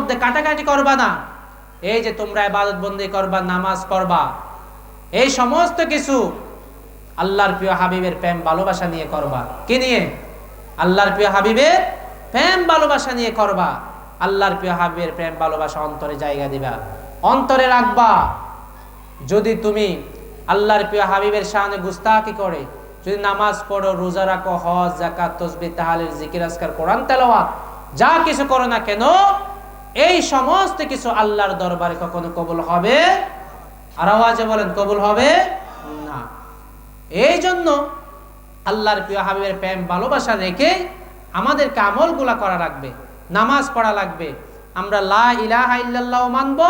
মধ্যে কাটাকাটি করবা না। এই যে তোমরা ইবাদত বন্দি করবা, নামাজ পড়বা, এই সমস্ত কিছু আল্লাহর প্রিয় হাবিবের প্রেম ভালোবাসা নিয়ে করবা। কি নিয়ে? আল্লাহর প্রিয় হাবিবের প্রেম ভালোবাসা নিয়ে করবা। আল্লাহর প্রিয় হাবিবের প্রেম ভালোবাসা অন্তরে জায়গা দিবা। অন্তরে রাখবা। যদি তুমি আল্লাহর প্রিয় হাবিবের সামনে গুস্তাকি করে, যদি নামাজ পড়ো, রোজা রাখো, হজ জাকাত তসবি তাহালের জিকির, আজকার, কোরআন, তেলাওয়াত, যা কিছু করো না কেন এই সমস্ত কিছু আল্লাহর দরবারে কখনো কবুল হবে? আর আওয়াজে বলেন, কবুল হবে? না। এই জন্য আল্লাহর প্রিয় হাবিবের প্রেম, ভালোবাসা রেখে আমাদেরকে আমলগুলা করা লাগবে, নামাজ পড়া লাগবে। আমরা লা ইলাহা ইল্লাল্লাহ মানবো,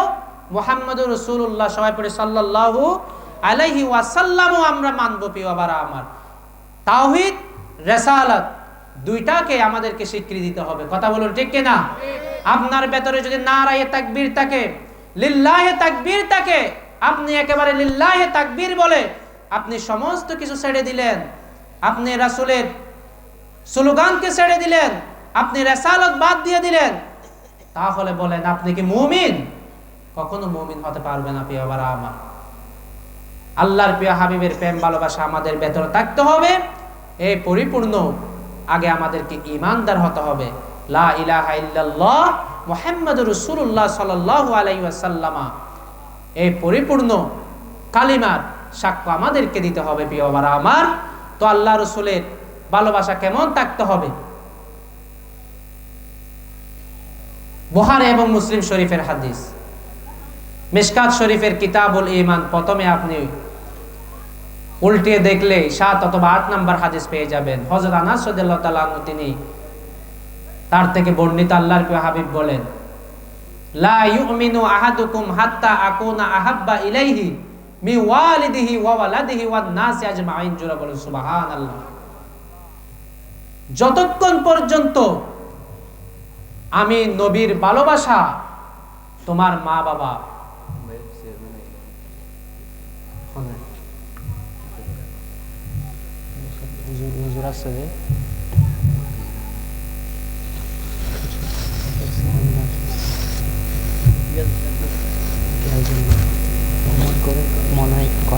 মোহাম্মদুর রসুল্লাহ সবাই পড়ে, সাল্লাল্লাহু আলাইহি ওয়াসাল্লামও আমরা মানবো প্রিয় আবার আমার। তাওহিদ, রেসালাত, দুইটাকে আমাদেরকে স্বীকৃতি দিতে হবে। কথা বলুন ঠিক কিনা? আপনার ভেতরে যদি নারায়ে তাকবীর থাকে, লিল্লাহে তাকবীর থাকে, আপনি একেবারে লিল্লাহে তাকবীর বলে আপনি সমস্ত কিছু ছেড়ে দিলেন। আপনি রাসূলের স্লোগানকে ছেড়ে দিলেন, আপনি রেসালত বাদ দিয়ে দিলেন। তাহলে বলেন, আপনি কি মুমিন? কখনো মুমিন হতে পারবে না, প্রিয় বারা আমার। আল্লাহর প্রিয় হাবিবের প্রেম, ভালোবাসা আমাদের ভেতরে থাকতে হবে। এই পরিপূর্ণ, আগে আমাদেরকে ইমানদার হতে হবে। লা ইলাহা ইল্লাল্লাহ মুহাম্মাদুর রাসূলুল্লাহ সাল্লাল্লাহু আলাইহি ওয়াসাল্লামা। এই পরিপূর্ণ কালিমার সাক্ষ্য আমাদেরকে দিতে হবে, প্রিয় বারা আমার। তো আল্লাহ রসুলের ভালোবাসা কেমন থাকতে হবে? বুহারে এবং মুসলিম শরীফের হাদিস। মিশকাত শরীফের কিতাবুল ইমান প্রথমে আপনি উল্টে দেখলে সাত অথবা আট নাম্বার হাদিস পেয়ে যাবেন। হজরত আনাস তিনি তার থেকে বর্ণিত আল্লাহর প্রিয় হাবিব বলেন, লা ইউমিনু আহাদুকুম হাত্তা আকুনা আহাব্বা ইলাইহি মি ওয়ালিদিহি ওয়া ওয়ালাদিহি নাসি আজমাইন বলেন, সুবহানাল্লাহ। যতক্ষণ পর্যন্ত আমি নবীর ভালোবাসা তোমার মা বাবা হুজুর আছে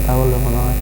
কথা বলবে মনে হয়